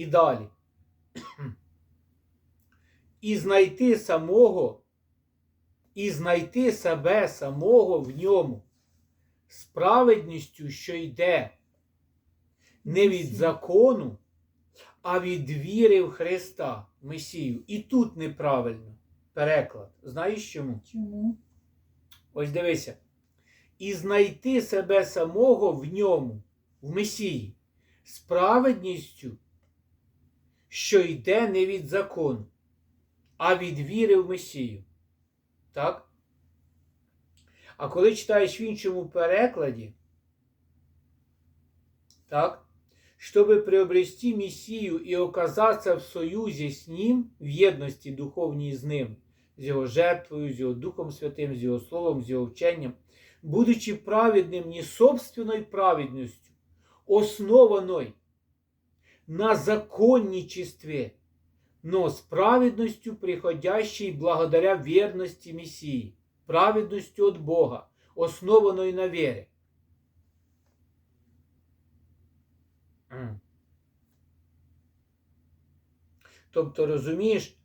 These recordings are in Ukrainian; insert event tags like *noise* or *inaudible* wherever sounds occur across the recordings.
І далі. І знайти самого, і знайти себе самого в ньому, з праведністю, що йде не від закону, а від віри в Христа, Месію. І тут неправильно переклад. Знаєш чому? Чому? Ось дивися. І знайти себе самого в ньому, в Месії, з праведністю, що йде не від закону, а від віри в Месію. Так? А коли читаєш в іншому перекладі, так, чтобы приобрести Мессию и оказаться в союзі з Ним, в єдності духовній з Ним, з Його жертвою, з Його Духом Святим, з Його Словом, з Його вченням, будучи праведним не собственною праведністю, основаною на законничестве, но с праведностью, приходящей благодаря верности Мессии, праведностью от Бога, основанной на вере. Тобто, розумієш,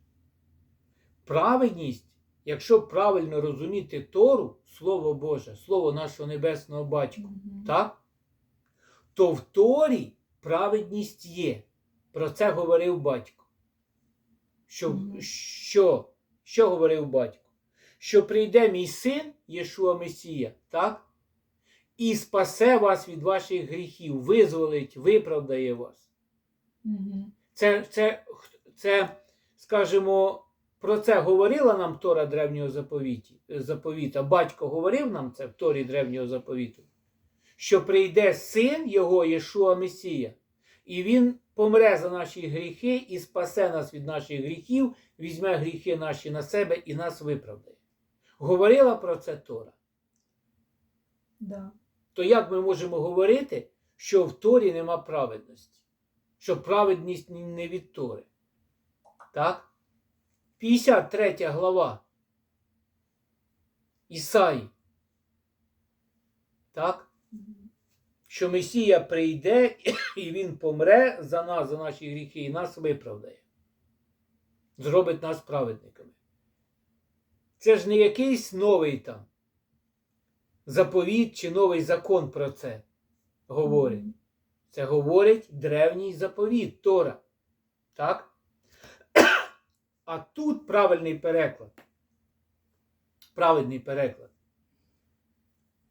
праведність, якщо правильно розуміти Тору, Слово Боже, Слово нашого Небесного Батька, Мгм. так? то в Торі праведність є. Про це говорив батько. Що, Мгм. що, що говорив батько? Що прийде мій син, Єшуа Месія, так? І спасе вас від ваших гріхів, визволить, виправдає вас. Мгм. Це, це, це, скажімо, про це говорила нам Тора древнього заповіті, заповіта. Батько говорив нам це в Торі древнього заповіту, що прийде син його, Єшуа Месія, і він помре за наші гріхи і спасе нас від наших гріхів, візьме гріхи наші на себе і нас виправдає. Говорила про це Тора. Да. То як ми можемо говорити, що в Торі нема праведності? Що праведність не від Тори? Так? 53 глава Ісаї. Так? Що Месія прийде і Він помре за нас, за наші гріхи, і нас виправдає. Зробить нас праведниками. Це ж не якийсь новий там заповіт чи новий закон про це говорить. Це говорить древній заповіт Тора. Так? А тут правильний переклад. Правильний переклад.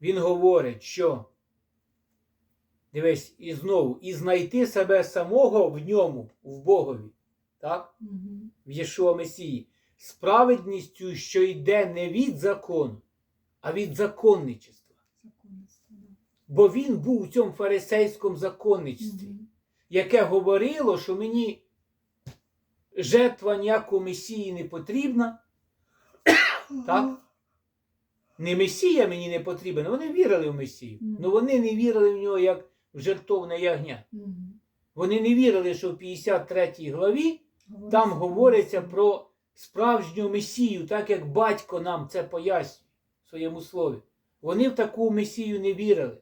Він говорить, що дивись, і знову, і знайти себе самого в ньому, в Богові, так? Мгм. в Єшуа Месії, з праведністю, що йде не від закону, а від законничества. Бо він був у цьому фарисейському законничестві. Мгм. яке говорило, що мені жертва ніякого Месії не потрібна. Так? Не Месія мені не потрібен. Вони вірили в Месію. Але вони не вірили в нього як жертовне ягня. Вони не вірили, що в 53 главі там говориться про справжню Месію, так як батько нам це пояснює в своєму слові. Вони в таку Месію не вірили,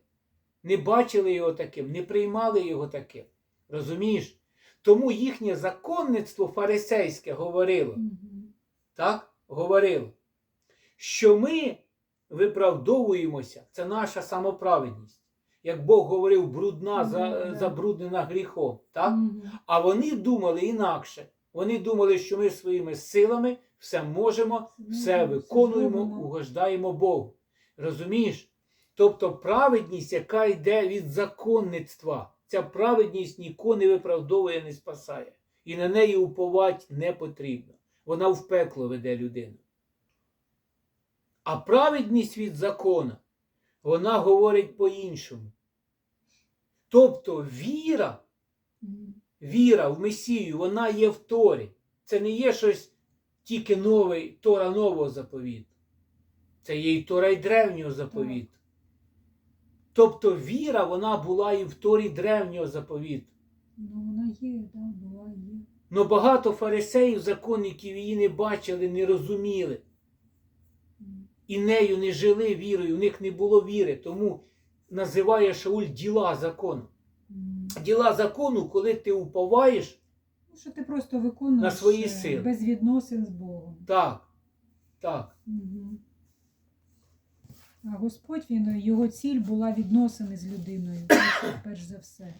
не бачили його таким, не приймали його таким. Розумієш? Тому їхнє законництво фарисейське говорило, так? Говорило, що ми виправдовуємося, це наша самоправедність. Як Бог говорив, брудна, за- забруднена гріхом. Так? А вони думали інакше. Вони думали, що ми своїми силами все можемо, все виконуємо, угождаємо Богу. Розумієш? Тобто праведність, яка йде від законництва, ця праведність нікого не виправдовує, не спасає. І на неї уповати не потрібно. Вона в пекло веде людину. А праведність від закона, вона говорить по-іншому. Тобто віра віра в Месію, вона є в Торі. Це не є щось тільки новий, Тора нового заповіту. Це є і Тора й древнього заповіту. Тобто віра, вона була і в Торі древнього заповіту. Ну, вона є, да, була є. Но багато фарисеїв, законників її не бачили, не розуміли. І нею не жили вірою, у них не було віри. Тому називає Шауль діла закону. Діла закону, коли ти уповаєш Ну, Що ти просто виконуєш На свої е, сили. без відносин з Богом. Так, так, Мгм. А Господь він його ціль була відносини з людиною, *coughs* перш за все.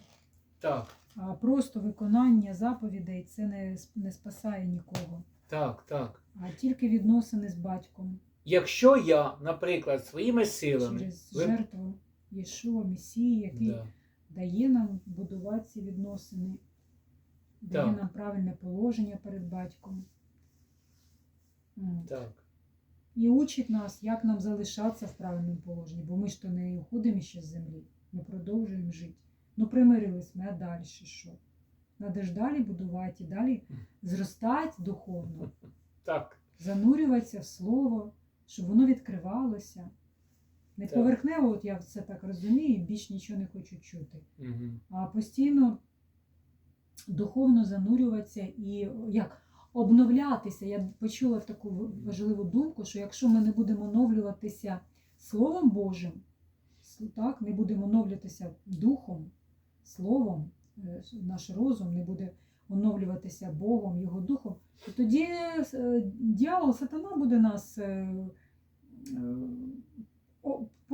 так, А просто виконання заповідей це не, не спасає нікого, так, так. а тільки відносини з батьком Якщо я, наприклад, своїми силами. через жертву Єшуа, Месії, який Да, дає нам будувати ці відносини, дає Так. нам правильне положення перед батьком. От. так, І учить нас, як нам залишатися в правильному положенні, бо ми ж то не уходимо ще з землі, ми продовжуємо жити. Ну, примирились ми, а далі що? Надо ж далі будувати, і далі зростати духовно, так, занурюватися в слово, щоб воно відкривалося. Не Так. поверхнево, от я це так розумію, більш нічого не хочу чути, угу. а постійно духовно занурюватися і як обновлятися. Я почула таку важливу думку, що якщо ми не будемо оновлюватися Словом Божим, так, не будемо оновлюватися духом, словом, е, наш розум не буде оновлюватися Богом, Його духом, то тоді е, дьявол, сатана буде нас е,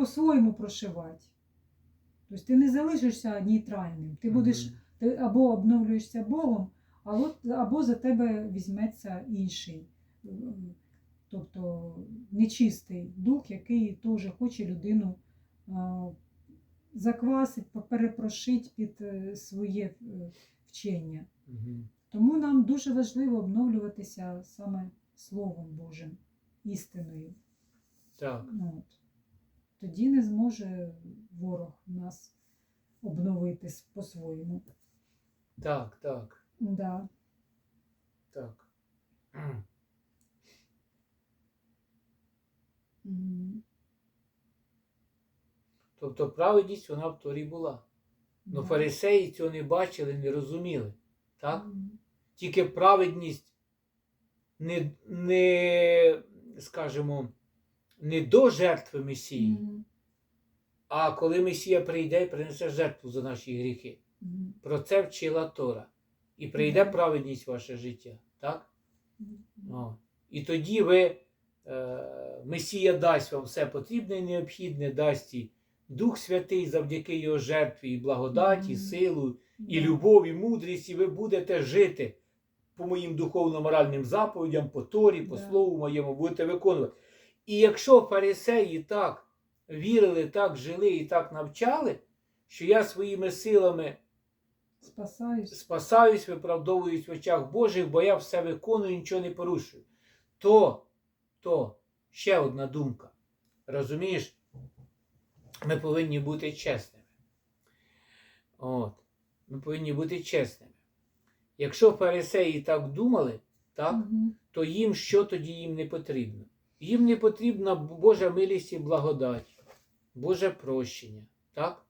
по-своєму прошивати. Тобто ти не залишишся нейтральним. Ти будеш ти або обновлюєшся Богом, а от- або за тебе візьметься інший, тобто нечистий дух, який теж хоче людину заквасить, перепрошить під е, своє е, вчення. Тому нам дуже важливо обновлюватися саме Словом Божим, істиною. Так, Ну, От. Тоді не зможе ворог нас обновити по-своєму. так, так, Да. так. Тобто праведність вона в Торі була. Ну Да. фарисеї цього не бачили, не розуміли. Так? Тільки праведність не, не скажімо, не до жертви Месії, Мгм. а коли Месія прийде і принесе жертву за наші гріхи. Мгм. Про це вчила Тора. І прийде Мгм. праведність в ваше життя. Так? Мгм. О. І тоді ви, е, Месія дасть вам все потрібне і необхідне, дасть і Дух Святий завдяки його жертві, і благодаті, і Мгм. силу, і любов, і мудрість, і ви будете жити по моїм духовно-моральним заповідям, по Торі, по Да. слову моєму, будете виконувати. І якщо фарисеї так вірили, так жили і так навчали, що я своїми силами Спасаюсь. спасаюсь, виправдовуюсь в очах Божих, бо я все виконую, нічого не порушую. То, то ще одна думка. Розумієш, ми повинні бути чесними. От. Ми повинні бути чесними. Якщо фарисеї так думали, так, Мгм. то їм що тоді їм не потрібно? Їм не потрібна Божа милість і благодать, Боже прощення. Так?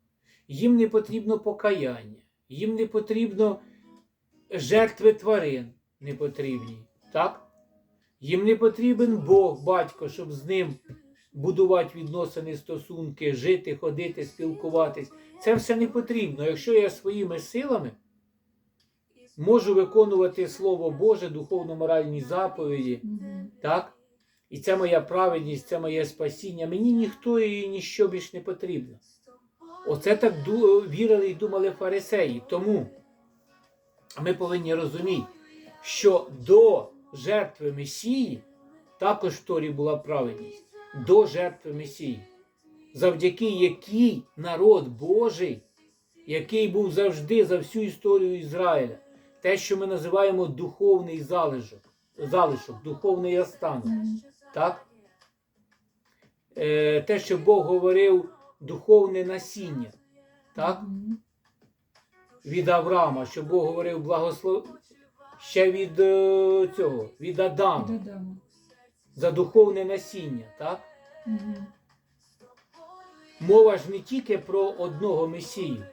Їм не потрібно покаяння, їм не потрібно жертви тварин не потрібні. Так? Їм не потрібен Бог, батько, щоб з ним будувати відносини, стосунки, жити, ходити, спілкуватись. Це все не потрібно. Якщо я своїми силами можу виконувати Слово Боже, духовно-моральні заповіді, так? І це моя праведність, це моє спасіння. Мені ніхто і ніщо більш не потрібно. Оце так вірили і думали фарисеї. Тому ми повинні розуміти, що до жертви Месії також в Торі була праведність. До жертви Месії, завдяки якій народ Божий, який був завжди за всю історію Ізраїля, те, що ми називаємо духовний залишок, залишок духовний останок. Так? Е, те, що Бог говорив, духовне насіння. Так? Від Авраама, що Бог говорив благослов... ще від е, цього, від Адама за духовне насіння. Так? Мгм. Мова ж не тільки про одного Месію,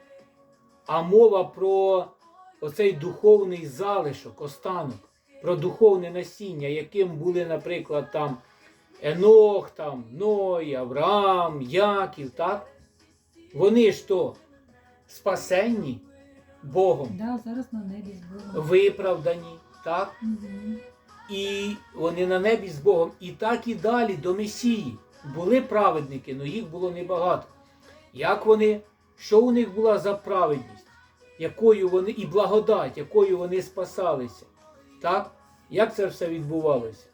а мова про оцей духовний залишок, останок, про духовне насіння, яким були, наприклад, там Енох, там, Ной, Авраам, Яків, так? Вони ж то спасенні, Богом, Да, зараз на небі з Богом. виправдані, так? Мгм. І вони на небі з Богом. І так і далі до Месії. Були праведники, але їх було небагато. Як вони, що у них була за праведність, якою вони, і благодать, якою вони спасалися? Так? Як це все відбувалося?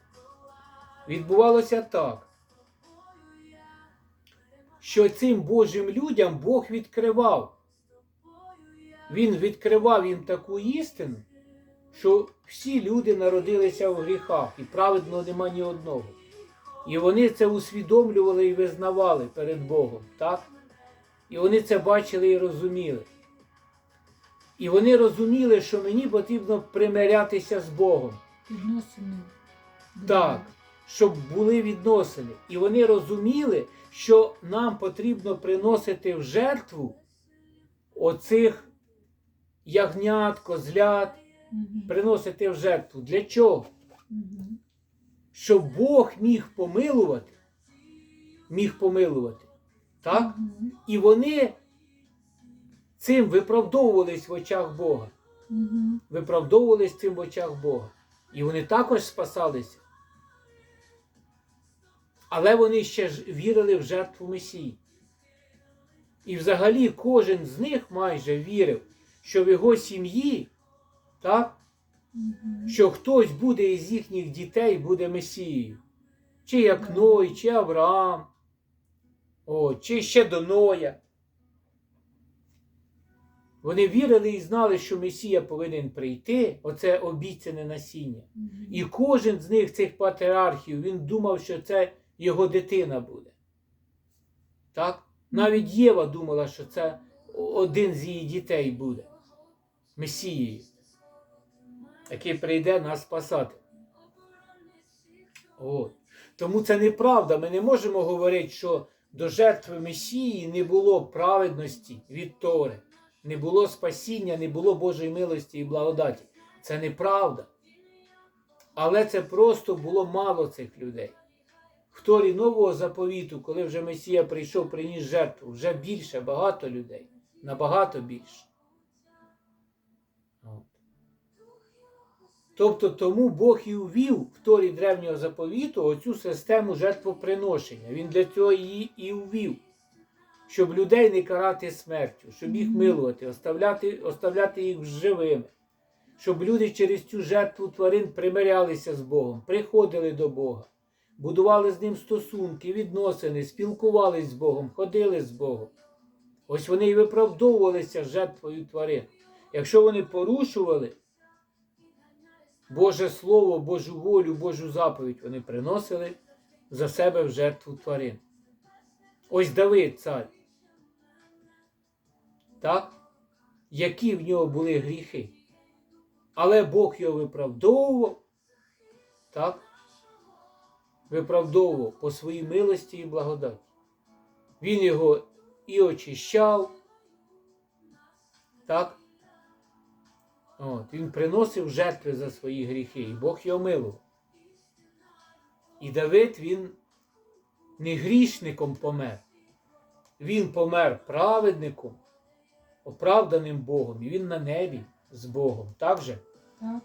Відбувалося так, що цим Божим людям Бог відкривав. Він відкривав їм таку істину, що всі люди народилися в гріхах, і праведного нема ні одного. І вони це усвідомлювали і визнавали перед Богом, так? І вони це бачили і розуміли. І вони розуміли, що мені потрібно примирятися з Богом. Відносини. Так, щоб були відносини. І вони розуміли, що нам потрібно приносити в жертву оцих ягнят, козлят, приносити в жертву. Для чого? Щоб Бог міг помилувати, міг помилувати. Так? І вони цим виправдовувались в очах Бога. Виправдовувались цим в очах Бога. І вони також спасалися. Але вони ще ж вірили в жертву Месії. І взагалі кожен з них майже вірив, що в його сім'ї, так, що хтось буде із їхніх дітей буде Месією. Чи як Ной, чи Авраам, о, чи ще до Ноя. Вони вірили і знали, що Месія повинен прийти, оце обіцяне насіння. І кожен з них, цих патріархів, він думав, що це його дитина буде. Так? Навіть Єва думала, що це один з її дітей буде. Месією, який прийде нас спасати. От. Тому це неправда. Ми не можемо говорити, що до жертви Месії не було праведності від Тори, не було спасіння, не було Божої милості і благодаті. Це неправда. Але це просто було мало цих людей. В Торі нового заповіту, коли вже Месія прийшов, приніс жертву, вже більше, багато людей. Набагато більше. От. Тобто тому Бог і увів в Торі древнього заповіту оцю систему жертвоприношення. Він для цього її і увів. Щоб людей не карати смертю, щоб їх милувати, оставляти, оставляти їх живими щоб люди через цю жертву тварин примирялися з Богом, приходили до Бога, будували з ним стосунки, відносини, спілкувались з Богом, ходили з Богом. Ось вони і виправдовувалися жертвою тварин. Якщо вони порушували Боже Слово, Божу волю, Божу заповідь, вони приносили за себе в жертву тварин. Ось Давид, цар. Так? Які в нього були гріхи? Але Бог його виправдовував, так? Виправдовував по своїй милості і благодаті. Він його і очищав, так? От, він приносив жертви за свої гріхи, і Бог його милував. І Давид він не грішником помер. Він помер праведником, оправданим Богом, і він на небі з Богом. Так же? Так.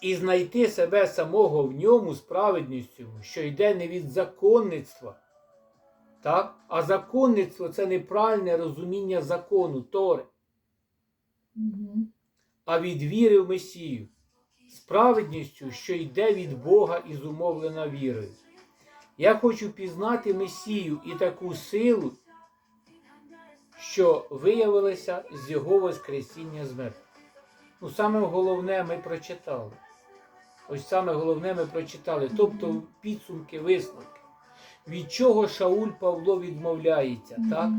І знайти себе самого в ньому з праведністю, що йде не від законництва. Так? А законництво це неправильне розуміння закону Тори, а від віри в Месію, з праведністю, що йде від Бога і зумовлена вірою. Я хочу пізнати Месію і таку силу, що виявилася з його Воскресіння з мертвих. Ну, саме головне ми прочитали. Ось саме головне ми прочитали. Тобто підсумки, висновки. Від чого Шауль Павло відмовляється, так?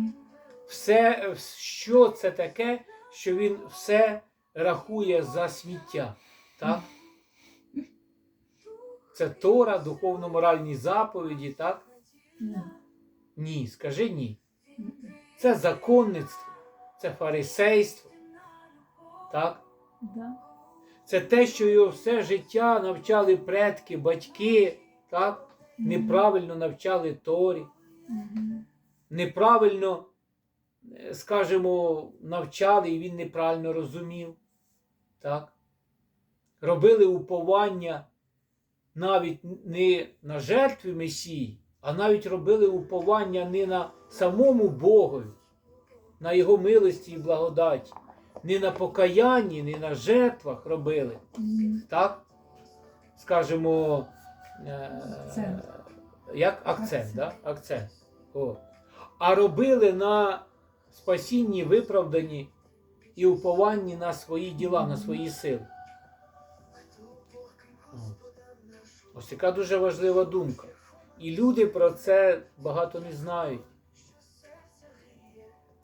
Все, що це таке, що він все рахує за сміття. Так? Це Тора, духовно-моральні заповіді, так? Ні. Скажи ні. Це законництво, це фарисейство. Так? Да. Це те, що його все життя навчали предки, батьки, так? Неправильно навчали Торі, неправильно е, скажімо, навчали і він неправильно розумів. Так? Робили уповання навіть не на жертві Месії, а навіть робили уповання не на самому Богові, на Його милості і благодаті, не на покаянні, не на жертвах робили. Так? Скажімо, е, Акцент. як акцент, Акцент. Да? акцент. О. А робили на спасінні, виправданні і упованні на свої діла, на свої сили. Ось така дуже важлива думка. І люди про це багато не знають.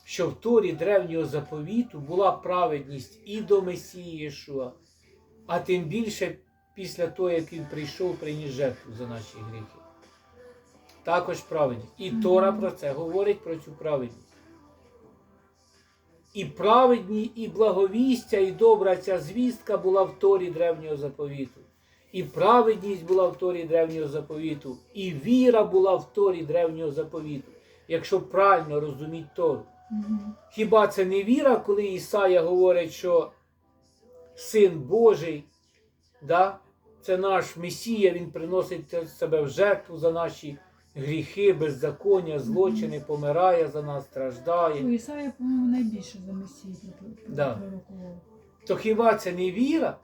Що в Торі древнього заповіту була праведність і до Месії Єшуа, а тим більше після того, як він прийшов, приніс жертву за наші гріхи. Також праведність. І Тора про це говорить про цю праведність. І праведні, і благовістя, і добра ця звістка була в Торі древнього заповіту. І праведність була в Торі древнього заповіту, і віра була в Торі древнього заповіту, якщо правильно розуміти Тору. Хіба це не віра, коли Ісая говорить, що Син Божий, да, це наш Месія, Він приносить себе в жертву за наші гріхи, беззаконня, злочини, помирає за нас, У страждає. Ісая, по-моєму, найбільше за Месії. Да. пророкував. То хіба це не віра?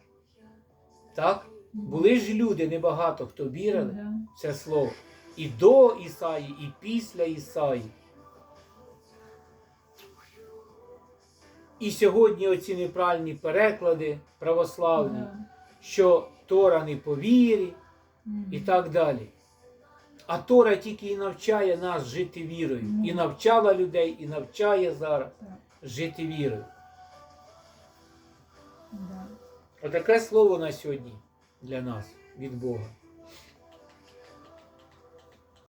Так? Були ж люди, небагато хто вірили в це слово. І до Ісаї, і після Ісаї. І сьогодні оці неправильні переклади православні, Да. що Тора не по вірі Мгм. і так далі. А Тора тільки і навчає нас жити вірою. Ну. І навчала людей, і навчає зараз Так. жити вірою. Да. Отаке слово на сьогодні для нас від Бога.